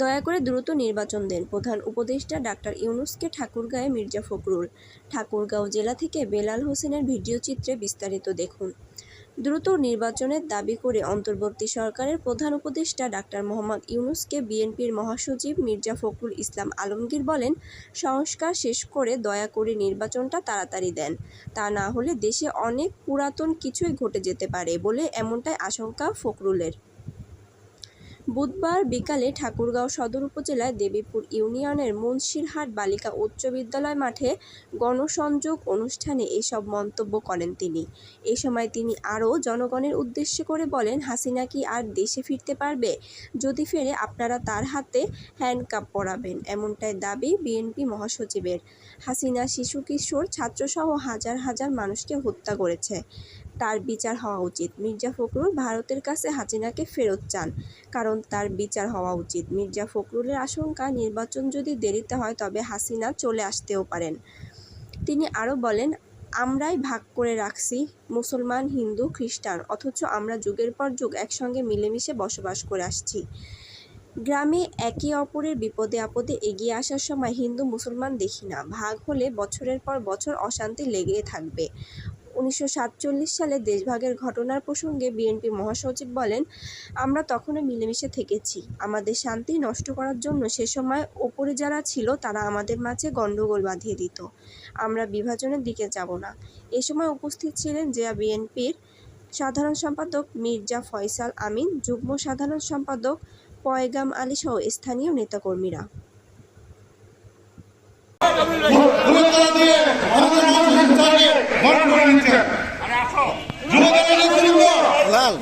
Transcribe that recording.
দয়া করে দ্রুত নির্বাচন দেন প্রধান উপদেষ্টা ডাক্তার ইউনুসকে ঠাকুরগাঁয়ে মির্জা ফখরুল। ঠাকুরগাঁও জেলা থেকে বেলাল হোসেনের ভিডিওচিত্রে বিস্তারিত দেখুন। দ্রুত নির্বাচনের দাবি করে অন্তর্বর্তী সরকারের প্রধান উপদেষ্টা ডাক্তার মোহাম্মদ ইউনুসকে বিএনপির মহাসচিব মির্জা ফখরুল ইসলাম আলমগীর বলেন, সংস্কার শেষ করে দয়া করে নির্বাচনটা তাড়াতাড়ি দেন। তা না হলে দেশে অনেক পুরাতন কিছুই ঘটে যেতে পারে বলে এমনটাই আশঙ্কা ফখরুলের। বুধবার বিকালে ঠাকুরগাঁও সদর উপজেলায় দেবীপুর ইউনিয়নের মুন্সিরহাট বালিকা উচ্চ বিদ্যালয় মাঠে গণসংযোগ অনুষ্ঠানে এসব মন্তব্য করেন তিনি। এ সময় তিনি আরও জনগণের উদ্দেশ্যে করে বলেন, হাসিনা কি আর দেশে ফিরতে পারবে? যদি ফেরে আপনারা তার হাতে হ্যান্ডকাপ পরাবেন। এমনটাই দাবি বিএনপি মহাসচিবের। হাসিনা শিশু কিশোর, ছাত্রসহ হাজার হাজার মানুষকে হত্যা করেছে। তার বিচার হওয়া উচিত। মির্জা ফখরুল ভারতের কাছে হাসিনাকে ফেরত চান, কারণ তার বিচার হওয়া উচিত। মির্জা ফখরুলের আশঙ্কা, নির্বাচন যদি দেরিতে হয় তবে হাসিনা চলে আসতেও পারেন। তিনি আরও বলেন, আমরাই ভাগ করে রাখছি, মুসলমান, হিন্দু, খ্রিস্টান, অথচ আমরা যুগের পর যুগ একসঙ্গে মিলেমিশে বসবাস করে আসছি। গ্রামে একে অপরের বিপদে আপদে এগিয়ে আসার সময় হিন্দু মুসলমান দেখি না। ভাগ হলে বছরের পর বছর অশান্তি লেগেই থাকবে। উনিশশো সাতচল্লিশ সালে দেশভাগের ঘটনার প্রসঙ্গে বিএনপি মহাসচিব বলেন, আমরা তখনও মিলেমিশে থেকেছি। আমাদের শান্তি নষ্ট করার জন্য সে সময় ওপরে যারা ছিল তারা আমাদের মাঝে গণ্ডগোল বাঁধিয়ে দিত। আমরা বিভাজনের দিকে যাব না। এ সময় উপস্থিত ছিলেন জেলা বিএনপির সাধারণ সম্পাদক মির্জা ফয়সাল আমিন, যুগ্ম সাধারণ সম্পাদক পয়গাম আলী সহ স্থানীয় নেতাকর্মীরা। লাল।